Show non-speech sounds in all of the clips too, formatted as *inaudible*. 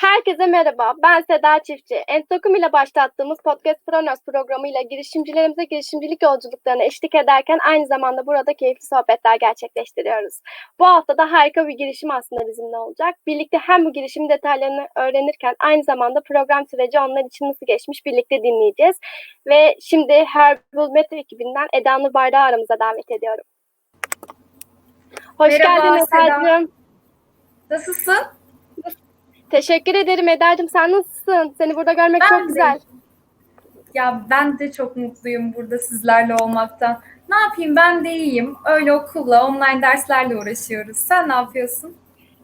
Herkese merhaba, ben Seda Çiftçi. Enstokum ile başlattığımız Podcast Pronos programıyla girişimcilerimize girişimcilik yolculuklarına eşlik ederken aynı zamanda burada keyifli sohbetler gerçekleştiriyoruz. Bu hafta da harika bir girişim aslında bizimle olacak. Birlikte hem bu girişim detaylarını öğrenirken aynı zamanda program süreci onlar için nasıl geçmiş birlikte dinleyeceğiz. Ve şimdi Herbal Metro ekibinden Eda Nur Bayrağı aramıza davet ediyorum. Hoş Merhaba, geldin Seda. Eda'cığım. Nasılsın? Teşekkür ederim Eda'cığım. Sen nasılsın? Seni burada görmek Ben çok de. güzel. Ya ben de çok mutluyum burada sizlerle olmaktan. Ne yapayım ben de iyiyim. Öyle okulla, online derslerle uğraşıyoruz. Sen ne yapıyorsun?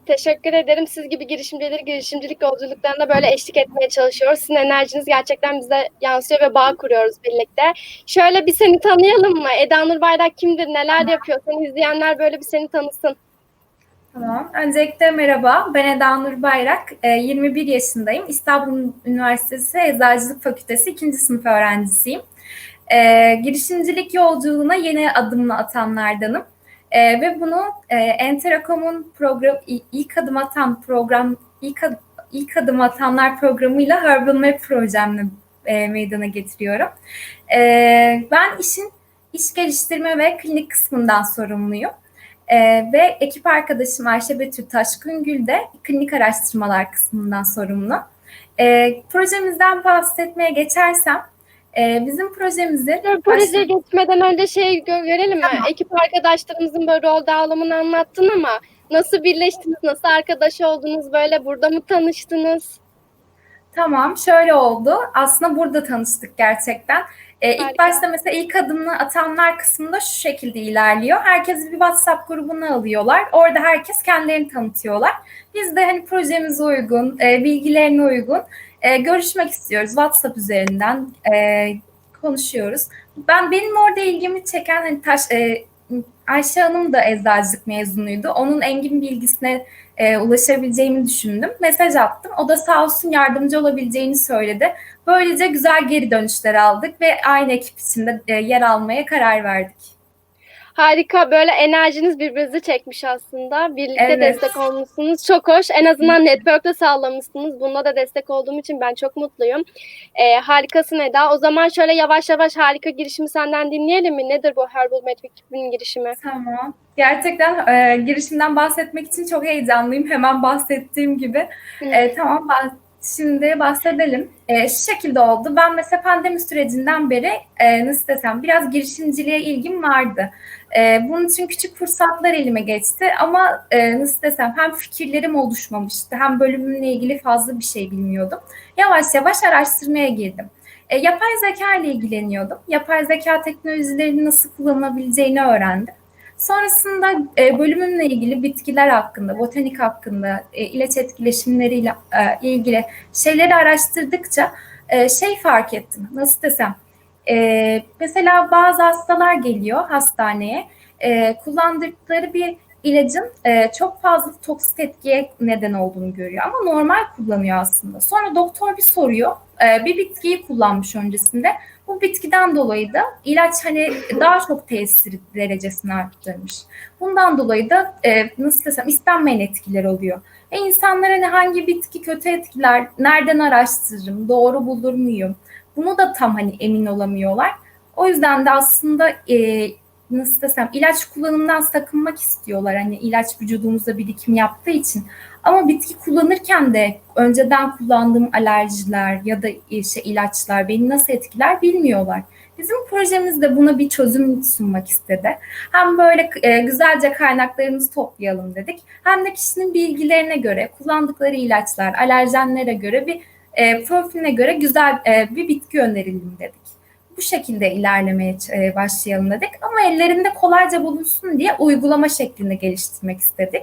Teşekkür ederim. Siz gibi girişimcileri girişimcilik yolculuklarında böyle eşlik etmeye çalışıyoruz. Sizin enerjiniz gerçekten bize yansıyor ve bağ kuruyoruz birlikte. Şöyle bir seni tanıyalım mı? Eda Nur Bayrak kimdir? Neler yapıyor? Seni izleyenler böyle bir seni tanısın. Tamam. Öncelikle merhaba. Ben Eda Nur Bayrak. Ee, 21 yaşındayım. İstanbul Üniversitesi Eczacılık Fakültesi 2. sınıf öğrencisiyim. Ee, girişimcilik yolculuğuna yeni adımla atanlardanım. Ee, ve bunu e, Enterakom'un program ilk adım atan program ilk, ad- ilk adım atanlar programıyla Herbal Map projemle e, meydana getiriyorum. Ee, ben işin iş geliştirme ve klinik kısmından sorumluyum. Ee, ve ekip arkadaşım Ayşe Betül Taşkıngül de klinik araştırmalar kısmından sorumlu. Ee, projemizden bahsetmeye geçersem, e, bizim projemizin... Dur, Projeye geçmeden önce şey gö- görelim mi? Tamam. Ekip arkadaşlarımızın böyle rol dağılımını anlattın ama nasıl birleştiniz? Nasıl arkadaş oldunuz? Böyle burada mı tanıştınız? Tamam, şöyle oldu. Aslında burada tanıştık gerçekten. Ee, ilk başta mesela ilk adımını atanlar kısmında şu şekilde ilerliyor. Herkes bir WhatsApp grubuna alıyorlar. Orada herkes kendilerini tanıtıyorlar. Biz de hani projemize uygun, e, bilgilerine uygun e, görüşmek istiyoruz. WhatsApp üzerinden e, konuşuyoruz. Ben benim orada ilgimi çeken hani taş, e, Ayşe Hanım da eczacılık mezunuydu. Onun engin bilgisine e, ulaşabileceğimi düşündüm. Mesaj attım. O da sağ olsun yardımcı olabileceğini söyledi. Böylece güzel geri dönüşler aldık ve aynı ekip içinde e, yer almaya karar verdik. Harika. Böyle enerjiniz birbirinizi çekmiş aslında. Birlikte Evet. destek olmuşsunuz. Çok hoş. En azından network'te sağlamışsınız. Bunda da destek olduğum için ben çok mutluyum. Ee, harikasın Eda. O zaman şöyle yavaş yavaş harika girişimi senden dinleyelim mi? Nedir bu Herbal Metric'in girişimi? Tamam. Gerçekten e, girişimden bahsetmek için çok heyecanlıyım. Hemen bahsettiğim gibi. E, tamam bah- şimdi bahsedelim. E, şu şekilde oldu. Ben mesela pandemi sürecinden beri e, nasıl desem biraz girişimciliğe ilgim vardı. E, bunun için küçük fırsatlar elime geçti ama e, nasıl desem hem fikirlerim oluşmamıştı hem bölümümle ilgili fazla bir şey bilmiyordum. Yavaş yavaş araştırmaya girdim. E, yapay zeka ile ilgileniyordum. Yapay zeka teknolojilerinin nasıl kullanılabileceğini öğrendim. Sonrasında e, bölümümle ilgili bitkiler hakkında, botanik hakkında, e, ilaç etkileşimleriyle e, ilgili şeyleri araştırdıkça e, şey fark ettim. Nasıl desem? E, mesela bazı hastalar geliyor hastaneye, e, kullandıkları bir ilacın e, çok fazla toksik etkiye neden olduğunu görüyor ama normal kullanıyor aslında. Sonra doktor bir soruyor, e, bir bitkiyi kullanmış öncesinde. Bu bitkiden dolayı da ilaç hani daha çok tesir derecesini arttırmış. Bundan dolayı da e, nasıl desem istenmeyen etkiler oluyor. E insanlar hani hangi bitki kötü etkiler, nereden araştırırım, doğru bulur muyum? Bunu da tam hani emin olamıyorlar. O yüzden de aslında e, nasıl desem ilaç kullanımından sakınmak istiyorlar. Hani ilaç vücudumuzda birikim yaptığı için. Ama bitki kullanırken de önceden kullandığım alerjiler ya da işte ilaçlar beni nasıl etkiler bilmiyorlar. Bizim projemiz de buna bir çözüm sunmak istedi. Hem böyle e, güzelce kaynaklarımızı toplayalım dedik. Hem de kişinin bilgilerine göre, kullandıkları ilaçlar, alerjenlere göre bir e, profiline göre güzel e, bir bitki önerelim dedik. Bu şekilde ilerlemeye e, başlayalım dedik. Ama ellerinde kolayca bulunsun diye uygulama şeklinde geliştirmek istedik.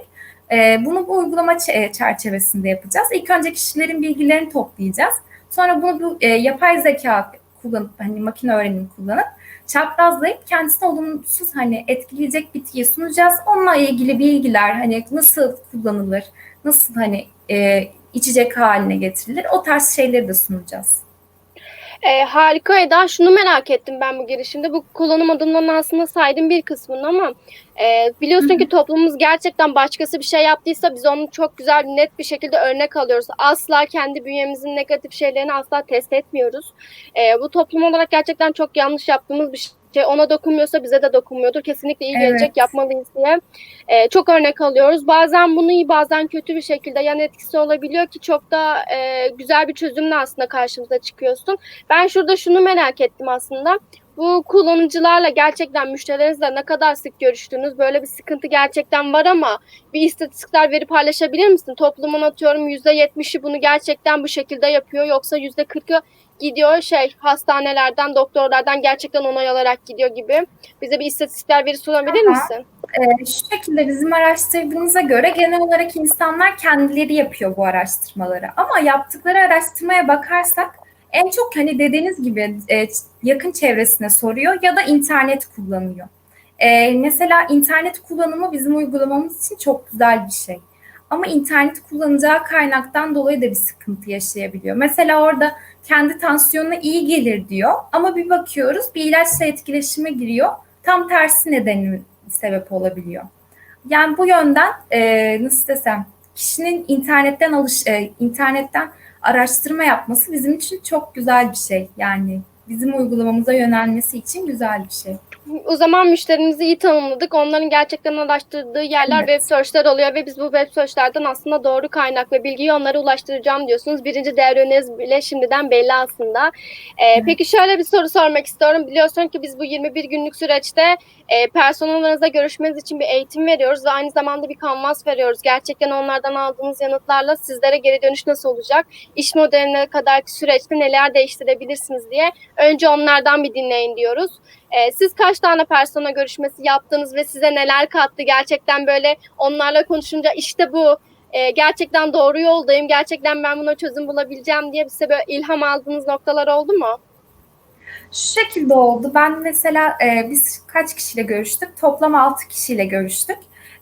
E, bunu bu uygulama e, çerçevesinde yapacağız. İlk önce kişilerin bilgilerini toplayacağız. Sonra bunu bu e, yapay zeka kullanıp hani makine öğrenimi kullanıp çaprazlayıp kendisine olumsuz hani etkileyecek bitkiyi sunacağız. Onunla ilgili bilgiler hani nasıl kullanılır, nasıl hani e, içecek haline getirilir o tarz şeyleri de sunacağız. E, harika Eda. Şunu merak ettim ben bu girişimde. Bu kullanım adımlarının aslında saydım bir kısmını ama e, biliyorsun ki toplumumuz gerçekten başkası bir şey yaptıysa biz onu çok güzel net bir şekilde örnek alıyoruz. Asla kendi bünyemizin negatif şeylerini asla test etmiyoruz. E, bu toplum olarak gerçekten çok yanlış yaptığımız bir şey. Ona dokunmuyorsa bize de dokunmuyordur. Kesinlikle iyi gelecek Evet. yapmalıyız diye. E, çok örnek alıyoruz. Bazen bunu iyi bazen kötü bir şekilde yan etkisi olabiliyor ki çok da e, güzel bir çözümle aslında karşımıza çıkıyorsun. Ben şurada şunu merak ettim aslında. Bu kullanıcılarla gerçekten müşterilerinizle ne kadar sık görüştünüz? Böyle bir sıkıntı gerçekten var ama bir istatistikler verip paylaşabilir misin? Toplumun atıyorum %70'i bunu gerçekten bu şekilde yapıyor yoksa %40'ı gidiyor şey hastanelerden, doktorlardan gerçekten onay alarak gidiyor gibi. Bize bir istatistikler veri sunabilir Aha. misin? Ee, şu şekilde bizim araştırdığımıza göre genel olarak insanlar kendileri yapıyor bu araştırmaları. Ama yaptıkları araştırmaya bakarsak en çok hani dediğiniz gibi e, yakın çevresine soruyor ya da internet kullanıyor. Ee, mesela internet kullanımı bizim uygulamamız için çok güzel bir şey. Ama internet kullanacağı kaynaktan dolayı da bir sıkıntı yaşayabiliyor. Mesela orada kendi tansiyonuna iyi gelir diyor ama bir bakıyoruz bir ilaçla etkileşime giriyor. Tam tersi nedeni sebep olabiliyor. Yani bu yönden e, nasıl desem kişinin internetten alış e, internetten araştırma yapması bizim için çok güzel bir şey. Yani bizim uygulamamıza yönelmesi için güzel bir şey. O zaman müşterimizi iyi tanımladık. Onların gerçekten araştırdığı yerler Evet. web search'ler oluyor ve biz bu web search'lerden aslında doğru kaynak ve bilgiyi onlara ulaştıracağım diyorsunuz. Birinci değer öneriniz bile şimdiden belli aslında. Ee, Peki şöyle bir soru sormak istiyorum. Biliyorsun ki biz bu 21 günlük süreçte e, personellerinize görüşmeniz için bir eğitim veriyoruz ve aynı zamanda bir kanvas veriyoruz. Gerçekten onlardan aldığınız yanıtlarla sizlere geri dönüş nasıl olacak? İş modeline kadarki süreçte neler değiştirebilirsiniz diye önce onlardan bir dinleyin diyoruz. Ee, siz kaç tane persona görüşmesi yaptınız ve size neler kattı? Gerçekten böyle onlarla konuşunca işte bu e, gerçekten doğru yoldayım. Gerçekten ben buna çözüm bulabileceğim diye size böyle ilham aldığınız noktalar oldu mu? Şu şekilde oldu. Ben mesela e, biz kaç kişiyle görüştük? Toplam 6 kişiyle görüştük.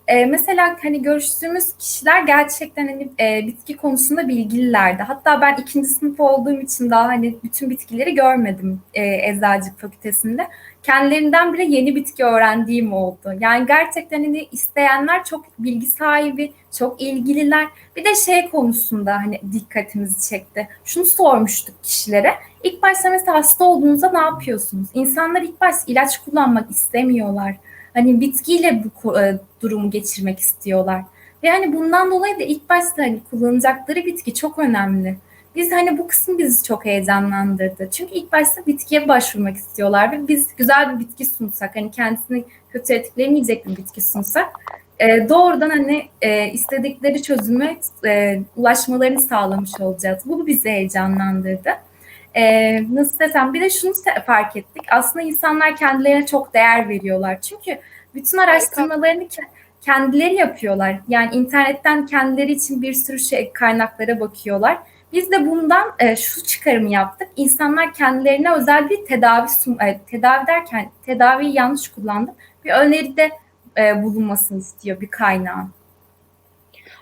E, mesela hani görüştüğümüz kişiler gerçekten hani e, bitki konusunda bilgililerdi. Hatta ben ikinci sınıf olduğum için daha hani bütün bitkileri görmedim e, eczacılık fakültesinde. Kendilerinden bile yeni bitki öğrendiğim oldu. Yani gerçekten hani isteyenler çok bilgi sahibi, çok ilgililer. Bir de şey konusunda hani dikkatimizi çekti. Şunu sormuştuk kişilere. İlk başta mesela hasta olduğunuzda ne yapıyorsunuz? İnsanlar ilk başta ilaç kullanmak istemiyorlar. Hani bitkiyle bu e, durumu geçirmek istiyorlar. Ve hani bundan dolayı da ilk başta hani kullanacakları bitki çok önemli. Biz hani bu kısım bizi çok heyecanlandırdı. Çünkü ilk başta bitkiye başvurmak istiyorlar ve biz güzel bir bitki sunsak, hani kendisini kötü etkilemeyecek bir bitki sunsak e, doğrudan hani e, istedikleri çözüme e, ulaşmalarını sağlamış olacağız. Bu bizi heyecanlandırdı. E, nasıl desem bir de şunu fark ettik. Aslında insanlar kendilerine çok değer veriyorlar. Çünkü bütün araştırmalarını ke- kendileri yapıyorlar. Yani internetten kendileri için bir sürü şey kaynaklara bakıyorlar. Biz de bundan e, şu çıkarımı yaptık. İnsanlar kendilerine özel bir tedavi sun, e, tedavi derken tedaviyi yanlış kullandım. Bir öneride e, bulunmasını istiyor bir kaynağın.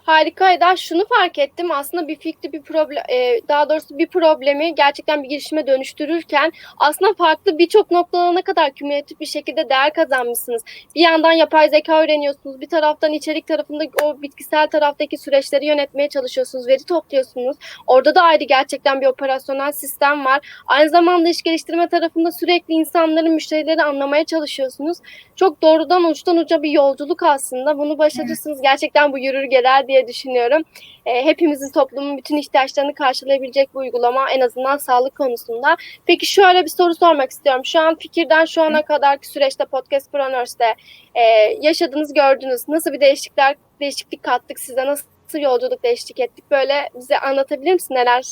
Harika Eda. Şunu fark ettim. Aslında bir fikri, bir problem, daha doğrusu bir problemi gerçekten bir girişime dönüştürürken aslında farklı birçok noktalarına kadar kümülatif bir şekilde değer kazanmışsınız. Bir yandan yapay zeka öğreniyorsunuz. Bir taraftan içerik tarafında o bitkisel taraftaki süreçleri yönetmeye çalışıyorsunuz. Veri topluyorsunuz. Orada da ayrı gerçekten bir operasyonel sistem var. Aynı zamanda iş geliştirme tarafında sürekli insanların, müşterileri anlamaya çalışıyorsunuz. Çok doğrudan uçtan uca bir yolculuk aslında. Bunu başarırsınız. Gerçekten bu yürür gelir diye düşünüyorum. E, hepimizin toplumun bütün ihtiyaçlarını karşılayabilecek bu uygulama en azından sağlık konusunda. Peki şöyle bir soru sormak istiyorum. Şu an fikirden şu ana kadarki süreçte Podcast Proneurs'te e, yaşadınız, gördünüz. Nasıl bir değişiklikler değişiklik kattık size? Nasıl yolculuk değişiklik ettik? Böyle bize anlatabilir misin neler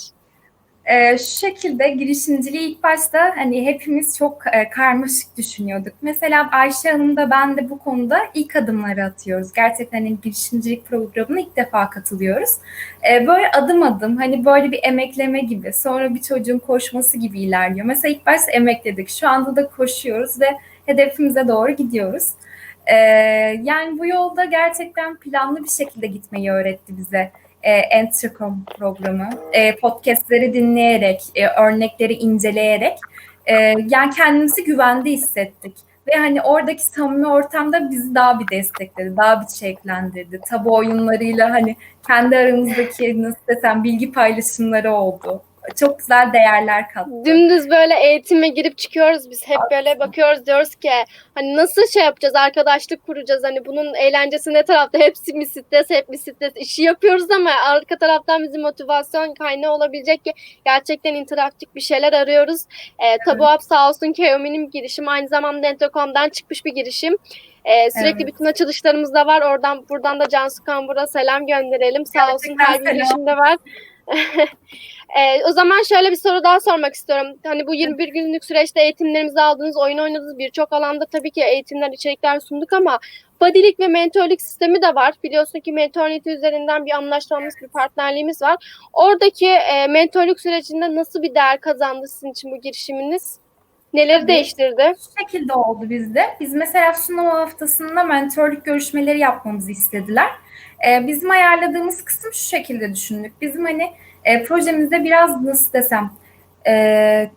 Ee, şu şekilde girişimciliği ilk başta hani hepimiz çok e, karmaşık düşünüyorduk. Mesela Ayşe Hanım da ben de bu konuda ilk adımları atıyoruz. Gerçekten hani girişimcilik programına ilk defa katılıyoruz. Ee, böyle adım adım hani böyle bir emekleme gibi sonra bir çocuğun koşması gibi ilerliyor. Mesela ilk başta emekledik şu anda da koşuyoruz ve hedefimize doğru gidiyoruz. Ee, yani bu yolda gerçekten planlı bir şekilde gitmeyi öğretti bize e, Entercom programı, e, podcastleri dinleyerek, e, örnekleri inceleyerek e, yani kendimizi güvende hissettik. Ve hani oradaki samimi ortamda bizi daha bir destekledi, daha bir şevklendirdi. Tabu oyunlarıyla hani kendi aramızdaki nasıl desem bilgi paylaşımları oldu. Çok güzel değerler kattı. Dümdüz böyle eğitime girip çıkıyoruz biz. Hep böyle bakıyoruz diyoruz ki hani nasıl şey yapacağız, arkadaşlık kuracağız. Hani bunun eğlencesi ne tarafta? Hepsi mi stres, hep mi stres? İşi yapıyoruz ama arka taraftan bizim motivasyon kaynağı olabilecek ki gerçekten interaktif bir şeyler arıyoruz. Ee, Tabu Up sağ olsun Keomi'nin girişim aynı zamanda Entokom'dan çıkmış bir girişim. Ee, sürekli Evet. bütün açılışlarımız da var. Oradan buradan da Cansu Kambur'a selam gönderelim. Sağ olsun her girişimde var. *laughs* Ee, o zaman şöyle bir soru daha sormak istiyorum. Hani bu 21 günlük süreçte eğitimlerimizi aldınız, oyun oynadınız. Birçok alanda tabii ki eğitimler, içerikler sunduk ama bodylik ve mentorluk sistemi de var. Biliyorsun ki Mentornity üzerinden bir anlaşmamız, bir partnerliğimiz var. Oradaki e, mentorluk sürecinde nasıl bir değer kazandı sizin için bu girişiminiz? Neleri değiştirdi? Şu şekilde oldu bizde. Biz mesela sunum haftasında mentorluk görüşmeleri yapmamızı istediler. Ee, bizim ayarladığımız kısım şu şekilde düşündük. Bizim hani e, projemizde biraz nasıl desem e,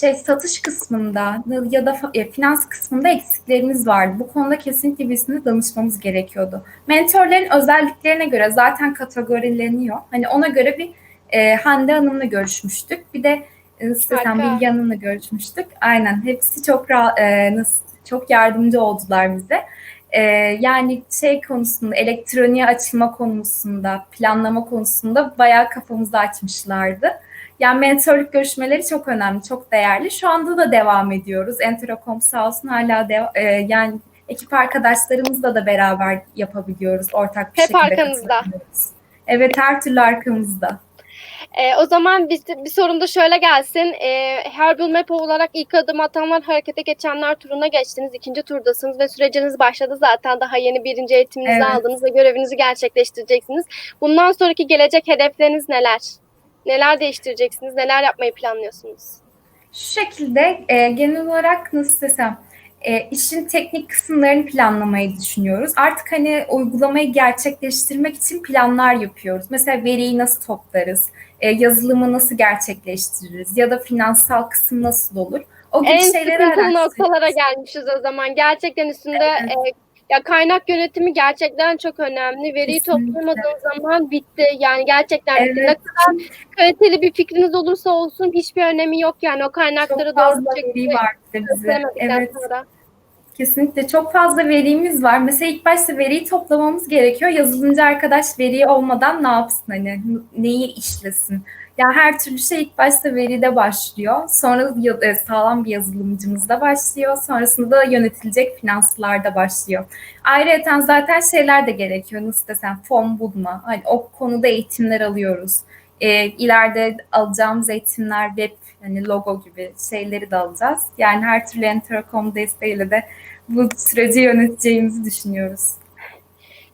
şey satış kısmında ya da e, finans kısmında eksiklerimiz vardı. Bu konuda kesinlikle birisine danışmamız gerekiyordu. Mentorların özelliklerine göre zaten kategorileniyor. Hani ona göre bir e, Hande Hanım'la görüşmüştük. Bir de e, desem Harika. Bilge Hanım'la görüşmüştük. Aynen hepsi çok e, nasıl çok yardımcı oldular bize. E, yani şey konusunda elektroniğe açılma konusunda, planlama konusunda bayağı kafamızı açmışlardı. Yani mentorluk görüşmeleri çok önemli, çok değerli. Şu anda da devam ediyoruz. Enterocom sağ olsun hala de, e, yani ekip arkadaşlarımızla da beraber yapabiliyoruz. Ortak bir Hep şekilde arkanızda. katılabiliyoruz. Evet her türlü arkamızda. Ee, o zaman bir, bir sorum da şöyle gelsin. Ee, Herbal Map olarak ilk adım atanlar harekete geçenler turuna geçtiniz. ikinci turdasınız ve süreciniz başladı zaten. Daha yeni birinci eğitiminizi Evet. aldınız ve görevinizi gerçekleştireceksiniz. Bundan sonraki gelecek hedefleriniz neler? Neler değiştireceksiniz? Neler yapmayı planlıyorsunuz? Şu şekilde e, genel olarak nasıl desem e, işin teknik kısımlarını planlamayı düşünüyoruz. Artık hani uygulamayı gerçekleştirmek için planlar yapıyoruz. Mesela veriyi nasıl toplarız, e, yazılımı nasıl gerçekleştiririz ya da finansal kısım nasıl olur? O gibi En şeyleri sıkıntılı noktalara gelmişiz o zaman. Gerçekten üstünde e, ya kaynak yönetimi gerçekten çok önemli. Veriyi Kesinlikle. toplamadığın zaman bitti. Yani gerçekten bitti. Ne Evet, kaliteli bir fikriniz olursa olsun hiçbir önemi yok yani o kaynakları çok doğru şekilde Evet. sonra. Kesinlikle çok fazla verimiz var. Mesela ilk başta veriyi toplamamız gerekiyor. Yazılımcı arkadaş veriyi olmadan ne yapsın hani neyi işlesin? Ya her türlü şey ilk başta veride başlıyor. Sonra e, sağlam bir yazılımcımızda başlıyor. Sonrasında da yönetilecek finanslarda başlıyor. Ayrıca zaten şeyler de gerekiyor. Nasıl desem fon bulma. Hani o konuda eğitimler alıyoruz. E, ileride alacağımız eğitimler web hani logo gibi şeyleri de alacağız. Yani her türlü Entercom desteğiyle de bu süreci yöneteceğimizi düşünüyoruz.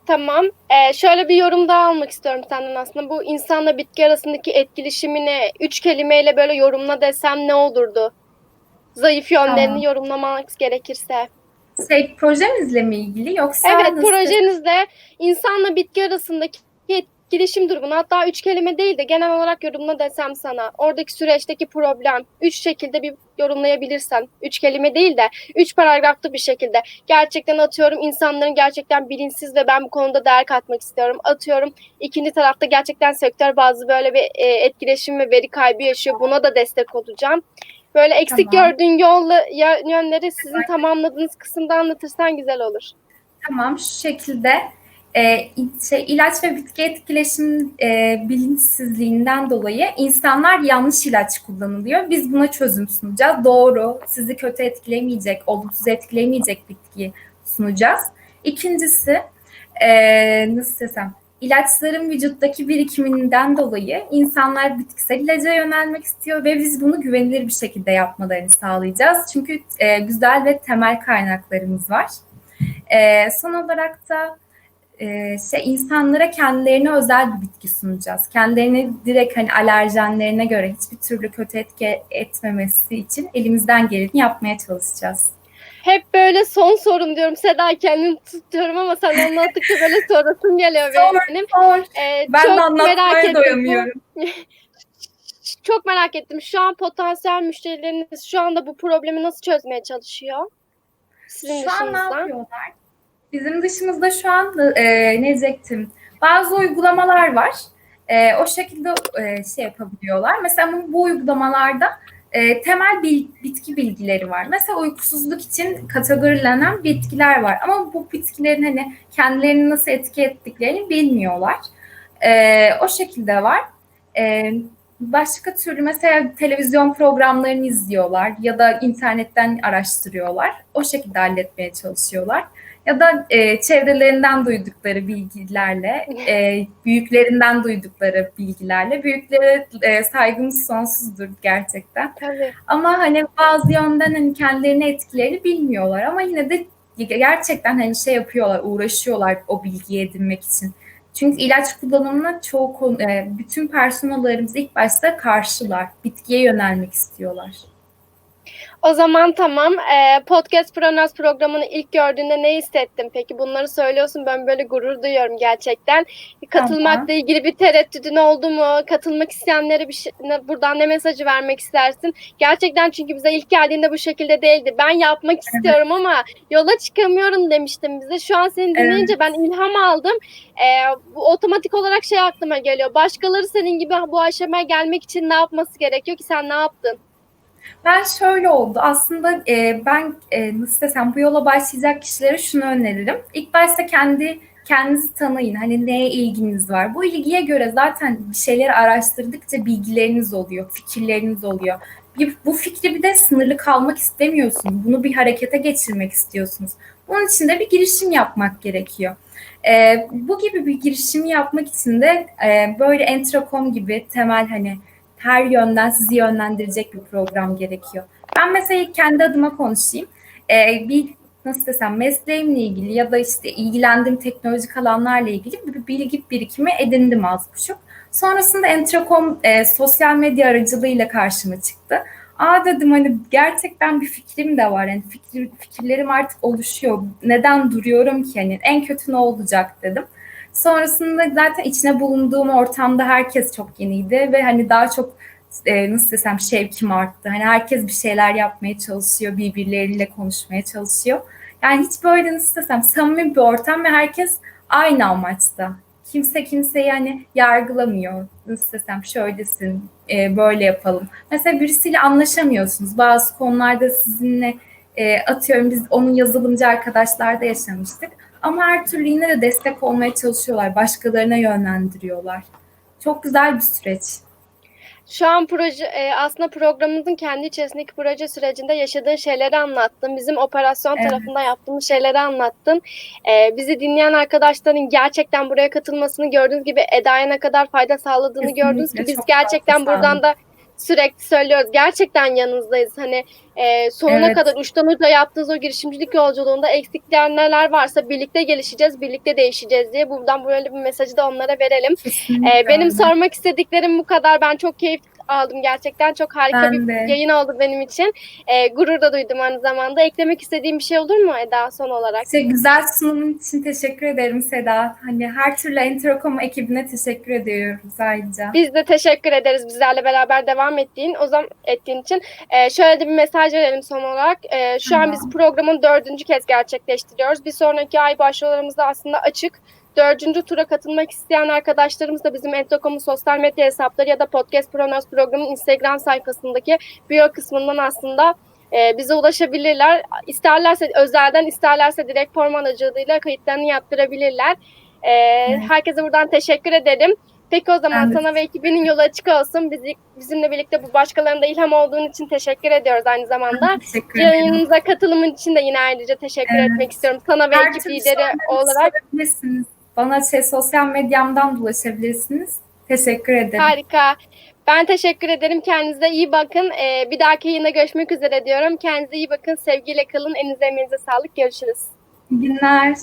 Tamam. Ee, şöyle bir yorum daha almak istiyorum senden aslında. Bu insanla bitki arasındaki etkileşimini üç kelimeyle böyle yorumla desem ne olurdu? Zayıf yönlerini Tamam. yorumlamak gerekirse. Şey projemizle mi ilgili yoksa Evet nasıl- projenizde insanla bitki arasındaki etkileşim durumunu hatta üç kelime değil de genel olarak yorumla desem sana. Oradaki süreçteki problem üç şekilde bir yorumlayabilirsen. Üç kelime değil de üç paragraflı bir şekilde. Gerçekten atıyorum insanların gerçekten bilinçsiz ve ben bu konuda değer katmak istiyorum. Atıyorum ikinci tarafta gerçekten sektör bazı böyle bir e, etkileşim ve veri kaybı yaşıyor. Buna da destek olacağım. Böyle eksik Tamam. gördüğün yolla, yönleri sizin tamamladığınız kısımda anlatırsan güzel olur. Tamam şu şekilde e, şey, ilaç ve bitki etkileşim e, bilinçsizliğinden dolayı insanlar yanlış ilaç kullanılıyor. Biz buna çözüm sunacağız. Doğru, sizi kötü etkilemeyecek, olumsuz etkilemeyecek bitki sunacağız. İkincisi e, nasıl desem ilaçların vücuttaki birikiminden dolayı insanlar bitkisel ilaca yönelmek istiyor ve biz bunu güvenilir bir şekilde yapmalarını sağlayacağız. Çünkü e, güzel ve temel kaynaklarımız var. E, son olarak da e, şey insanlara kendilerine özel bir bitki sunacağız. Kendilerini direkt hani alerjenlerine göre hiçbir türlü kötü etki etmemesi için elimizden geleni yapmaya çalışacağız. Hep böyle son sorum diyorum. Seda kendini tutuyorum ama sen anlattıkça böyle sorasım geliyor Sor, benim. sor. Ee, Ben çok de anlatmaya merak ettim. doyamıyorum. *laughs* Çok merak ettim. Şu an potansiyel müşterileriniz şu anda bu problemi nasıl çözmeye çalışıyor? Sizin Şu an ne yapıyorlar? Bizim dışımızda şu an e, ne diyecektim? Bazı uygulamalar var. E, o şekilde e, şey yapabiliyorlar. Mesela bu, bu uygulamalarda e, temel bil- bitki bilgileri var. Mesela uykusuzluk için kategorilenen bitkiler var. Ama bu bitkilerin hani kendilerini nasıl etki ettiklerini bilmiyorlar. E, o şekilde var. E, başka türlü mesela televizyon programlarını izliyorlar ya da internetten araştırıyorlar. O şekilde halletmeye çalışıyorlar. Ya da e, çevrelerinden duydukları bilgilerle, e, büyüklerinden duydukları bilgilerle, büyüklere e, saygımız sonsuzdur gerçekten. Tabii. Ama hani bazı yönden hani kendilerini etkilerini bilmiyorlar ama yine de gerçekten hani şey yapıyorlar, uğraşıyorlar o bilgiyi edinmek için. Çünkü ilaç kullanımına çoğu konu, e, bütün personellerimiz ilk başta karşılar. Bitkiye yönelmek istiyorlar. O zaman tamam. Ee, Podcast Pronas programını ilk gördüğünde ne hissettin? Peki bunları söylüyorsun. Ben böyle gurur duyuyorum gerçekten. Katılmakla ilgili bir tereddüdün oldu mu? Katılmak isteyenlere bir şey, buradan ne mesajı vermek istersin? Gerçekten çünkü bize ilk geldiğinde bu şekilde değildi. Ben yapmak istiyorum ama yola çıkamıyorum demiştim bize. Şu an seni dinleyince ben ilham aldım. Ee, bu otomatik olarak şey aklıma geliyor. Başkaları senin gibi bu aşamaya gelmek için ne yapması gerekiyor ki sen ne yaptın? Ben şöyle oldu. Aslında e, ben e, nasıl desem bu yola başlayacak kişilere şunu öneririm. İlk başta kendi kendinizi tanıyın. Hani neye ilginiz var? Bu ilgiye göre zaten bir şeyleri araştırdıkça bilgileriniz oluyor, fikirleriniz oluyor. Bir, bu fikri bir de sınırlı kalmak istemiyorsunuz. Bunu bir harekete geçirmek istiyorsunuz. Bunun için de bir girişim yapmak gerekiyor. E, bu gibi bir girişimi yapmak için de e, böyle Entracom gibi temel hani her yönden sizi yönlendirecek bir program gerekiyor. Ben mesela kendi adıma konuşayım. Ee, bir nasıl desem mesleğimle ilgili ya da işte ilgilendiğim teknolojik alanlarla ilgili bir bilgi birikimi edindim az buçuk. Sonrasında Entracom e, sosyal medya aracılığıyla karşıma çıktı. Aa dedim hani gerçekten bir fikrim de var. Yani fikir, fikirlerim artık oluşuyor. Neden duruyorum ki? Yani en kötü ne olacak dedim. Sonrasında zaten içine bulunduğum ortamda herkes çok yeniydi ve hani daha çok e, nasıl desem şevkim arttı. Hani herkes bir şeyler yapmaya çalışıyor, birbirleriyle konuşmaya çalışıyor. Yani hiç böyle nasıl desem samimi bir ortam ve herkes aynı amaçta. Kimse kimseyi hani yargılamıyor. Nasıl desem şöylesin, e, böyle yapalım. Mesela birisiyle anlaşamıyorsunuz. Bazı konularda sizinle e, atıyorum biz onun yazılımcı arkadaşlarda yaşamıştık. Ama her türlü yine de destek olmaya çalışıyorlar. Başkalarına yönlendiriyorlar. Çok güzel bir süreç. Şu an proje e, aslında programımızın kendi içerisindeki proje sürecinde yaşadığın şeyleri anlattın. Bizim operasyon Evet. tarafında yaptığımız şeyleri anlattın. E, bizi dinleyen arkadaşların gerçekten buraya katılmasını gördüğünüz gibi Eda'ya ne kadar fayda sağladığını Kesinlikle, gördünüz ki biz gerçekten buradan da sürekli söylüyoruz. Gerçekten yanınızdayız. Hani e, sonuna Evet. kadar uçtan uca yaptığınız o girişimcilik yolculuğunda eksikler neler varsa birlikte gelişeceğiz, birlikte değişeceğiz diye buradan böyle bir mesajı da onlara verelim. Ee, benim sormak istediklerim bu kadar. Ben çok keyif aldım gerçekten. Çok harika Ben bir de. yayın oldu benim için. Ee, gurur da duydum aynı zamanda. Eklemek istediğim bir şey olur mu Eda son olarak? İşte güzel sunumun için teşekkür ederim Seda. Hani her türlü Enterocom ekibine teşekkür ediyoruz ayrıca. Biz de teşekkür ederiz bizlerle beraber devam ettiğin, o zaman ettiğin için. Ee, şöyle de bir mesaj verelim son olarak. Ee, şu an Tamam. biz programın dördüncü kez gerçekleştiriyoruz. Bir sonraki ay başvurularımız da aslında açık. Dördüncü tura katılmak isteyen arkadaşlarımız da bizim Entocom'un sosyal medya hesapları ya da Podcast Pronos programının Instagram sayfasındaki bio kısmından aslında e, bize ulaşabilirler. İsterlerse özelden, isterlerse direkt form aracılığıyla kayıtlarını yaptırabilirler. Ee, Evet. Herkese buradan teşekkür ederim. Peki o zaman de sana ve ekibinin yolu açık olsun. Bizi, bizimle birlikte bu başkalarına da ilham olduğun için teşekkür ediyoruz aynı zamanda. Teşekkür ederim. Yayınımıza katılımın için de yine ayrıca teşekkür Evet. etmek istiyorum. Sana ve Her ekip lideri olarak. Bana şey sosyal medyamdan da ulaşabilirsiniz. Teşekkür ederim. harika. Ben teşekkür ederim. Kendinize iyi bakın. Ee, bir dahaki yayında görüşmek üzere diyorum. Kendinize iyi bakın. Sevgiyle kalın. Elinize emeğinize sağlık. Görüşürüz. İyi günler.